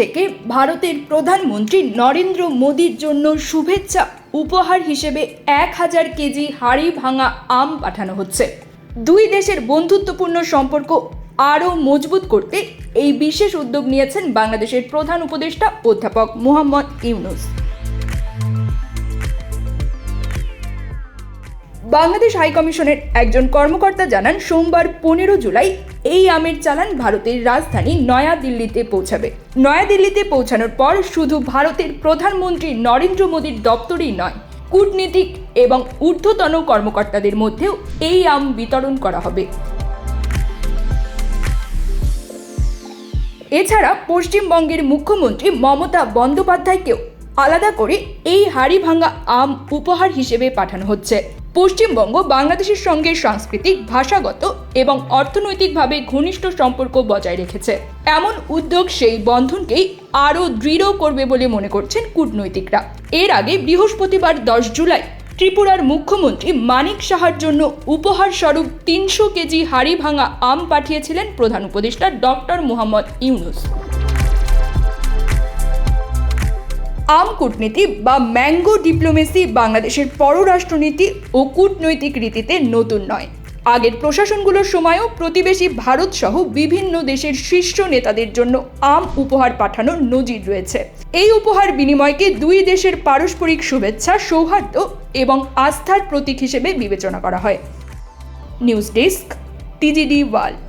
থেকে ভারতের প্রধানমন্ত্রী নরেন্দ্র মোদীর জন্য শুভেচ্ছা উপহার হিসেবে এক হাজার কেজি হাড়ি ভাঙা আম পাঠানো হচ্ছে। দুই দেশের বন্ধুত্বপূর্ণ সম্পর্ক আরও মজবুত করতে এই বিশেষ উদ্যোগ নিয়েছেন বাংলাদেশের প্রধান উপদেষ্টা অধ্যাপক মোহাম্মদ ইউনুস। বাংলাদেশ হাইকমিশনের একজন কর্মকর্তা জানান, সোমবার পনেরো জুলাই এই আমের চালান ভারতের রাজধানী নয়াদিল্লিতে পৌঁছাবে। নয়াদিল্লিতে পৌঁছানোর পর শুধু ভারতের প্রধানমন্ত্রী নরেন্দ্র মোদীর দপ্তরেই নয়, কূটনীতিক এবং ঊর্ধ্বতন কর্মকর্তাদের মধ্যেও এই আম বিতরণ করা হবে। এছাড়া পশ্চিমবঙ্গের মুখ্যমন্ত্রী মমতা বন্দ্যোপাধ্যায়কেও আলাদা করে এই হাড়ি ভাঙা আম উপহার হিসেবে পাঠানো হচ্ছে। পশ্চিমবঙ্গ বাংলাদেশের সঙ্গে সাংস্কৃতিক, ভাষাগত এবং অর্থনৈতিকভাবে ঘনিষ্ঠ সম্পর্ক বজায় রেখেছে। এমন উদ্যোগ সেই বন্ধনকেই আরও দৃঢ় করবে বলে মনে করছেন কূটনৈতিকরা। এর আগে বৃহস্পতিবার দশ জুলাই ত্রিপুরার মুখ্যমন্ত্রী মানিক সাহার জন্য উপহার স্বরূপ তিনশো কেজি হাড়ি ভাঙা আম পাঠিয়েছিলেন প্রধান উপদেষ্টা ডক্টর মোহাম্মদ ইউনুস। আম কূটনীতি বা ম্যাঙ্গো ডিপ্লোমেসি বাংলাদেশের পররাষ্ট্রনীতি ও কূটনৈতিক রীতিতে নতুন নয়। আগের প্রশাসনগুলোর সময়ও প্রতিবেশী ভারত সহ বিভিন্ন দেশের শীর্ষ নেতাদের জন্য আম উপহার পাঠানোর নজির রয়েছে। এই উপহার বিনিময়কে দুই দেশের পারস্পরিক শুভেচ্ছা, সৌহার্দ্য এবং আস্থার প্রতীক হিসেবে বিবেচনা করা হয়। News desk, TGD world.